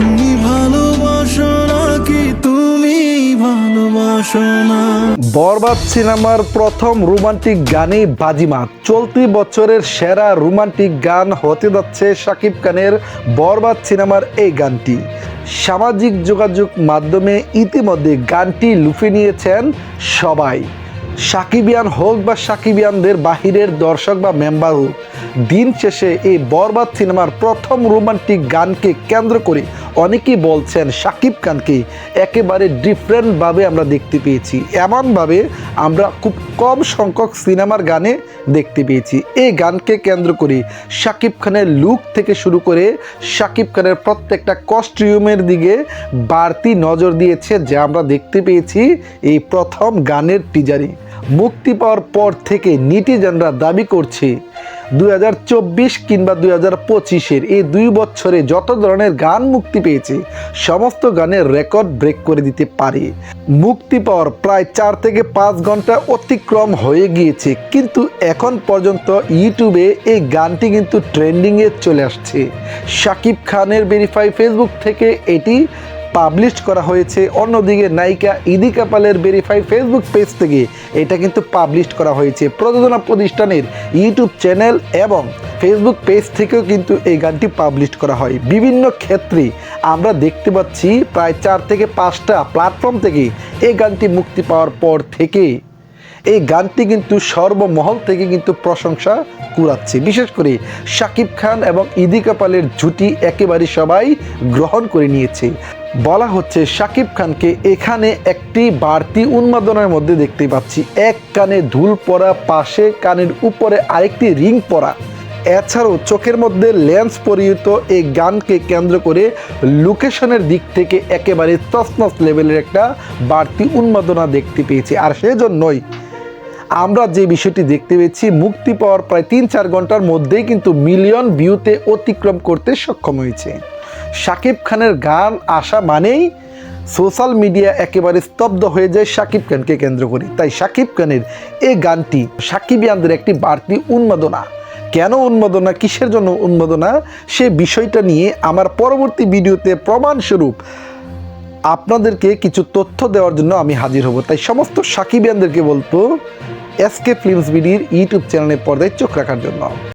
তুমি ভালোবাসো তুমি ভালোবাসো না? বরবাদ সিনেমার প্রথম রোমান্টিক গানই বাজিমাত চলতি বছরের সেরা রোমান্টিক গান হতে যাচ্ছে শাকিব খানের বরবাদ সিনেমার এই গানটি। সামাজিক যোগাযোগ মাধ্যমে ইতিমধ্যে গানটি লুফে নিয়েছেন সবাই। সাকিবিয়ান হোক বা সাকিবিয়ানদের বাহিরের দর্শক বা মেম্বার হোক, দিন শেষে এই বরবাদ সিনেমার প্রথম রোমান্টিক গানকে কেন্দ্র করে অনেকেই বলছেন শাকিব খানকে একেবারে ডিফারেন্টভাবে আমরা দেখতে পেয়েছি। এমনভাবে আমরা খুব কম সংখ্যক সিনেমার গানে দেখতে পেয়েছি। এই গানকে কেন্দ্র করে শাকিব খানের লুক থেকে শুরু করে শাকিব খানের প্রত্যেকটা কস্টিউমের দিকে বাড়তি নজর দিয়েছে যা আমরা দেখতে পেয়েছি এই প্রথম গানের টিজারে মুক্তি পাওয়ার পর থেকে নিটিজনরা দাবি করছে দুই হাজার চব্বিশ কিংবা দুই হাজার পঁচিশের এই দুই বছরে যত ধরনের গান মুক্তি পেয়েছে, সমস্ত গানের রেকর্ড ব্রেক করে দিতে পারে। মুক্তি পাওয়ার প্রায় চার থেকে পাঁচ ঘণ্টা অতিক্রম হয়ে গিয়েছে, কিন্তু এখন পর্যন্ত ইউটিউবে এই গানটি কিন্তু ট্রেন্ডিংয়ে চলে আসছে। শাকিব খানের ভেরিফাই ফেসবুক থেকে এটি পাবলিশ করা হয়েছে। অন্যদিকে নায়িকা ইদি কাপালের ভেরিফাই ফেসবুক পেজ থেকে এটা কিন্তু পাবলিশ করা হয়েছে। প্রযোজনা প্রতিষ্ঠানের ইউটিউব চ্যানেল এবং ফেসবুক পেজ থেকেও কিন্তু এই গানটি পাবলিশ করা হয়। বিভিন্ন ক্ষেত্রে আমরা দেখতে পাচ্ছি প্রায় চার থেকে পাঁচটা প্ল্যাটফর্ম থেকে এই গানটি মুক্তি পাওয়ার পর থেকে এই গানটি কিন্তু সর্বমহল থেকে কিন্তু প্রশংসা কুড়াচ্ছে। বিশেষ করে শাকিব খান এবং ইদি কাপালের জুটি একেবারে সবাই গ্রহণ করে নিয়েছে। বলা হচ্ছে শাকিব খানকে এখানে একটি বাড়তি উন্মাদনার মধ্যে দেখতে পাচ্ছি। এক কানে ধুল পরা, পাশে কানের উপরে আরেকটি রিং পরা। এছাড়াও চোখের মধ্যে লেন্স পরিহিত এই গানকে কেন্দ্র করে লোকেশনের দিক থেকে একেবারে তসনস লেভেলের একটা বাড়তি উন্মাদনা দেখতে পেয়েছি। আর সেজন্যই আমরা যে বিষয়টি দেখতে পেয়েছি, মুক্তি পাওয়ার প্রায় তিন চার ঘণ্টার মধ্যেই কিন্তু মিলিয়ন ভিউতে অতিক্রম করতে সক্ষম হয়েছে। শাকিব খানের গান আসা মানেই সোশ্যাল মিডিয়া একেবারে স্তব্ধ হয়ে যায় শাকিব খানকে কেন্দ্র করে। তাই শাকিব খানের এই গানটি সাকিবিয়ানদের একটি বাড়তি উন্মাদনা। কেন উন্মাদনা? কিসের জন্য উন্মাদনা? সে বিষয়টা নিয়ে আমার পরবর্তী ভিডিওতে প্রমাণস্বরূপ আপনাদেরকে কিছু তথ্য দেওয়ার জন্য আমি হাজির হব। তাই সমস্ত সাকিবিয়ানদেরকে বলতো এসকে ফিল্মস বিডির ইউটিউব চ্যানেলের পর্দায় চোখ রাখার জন্য।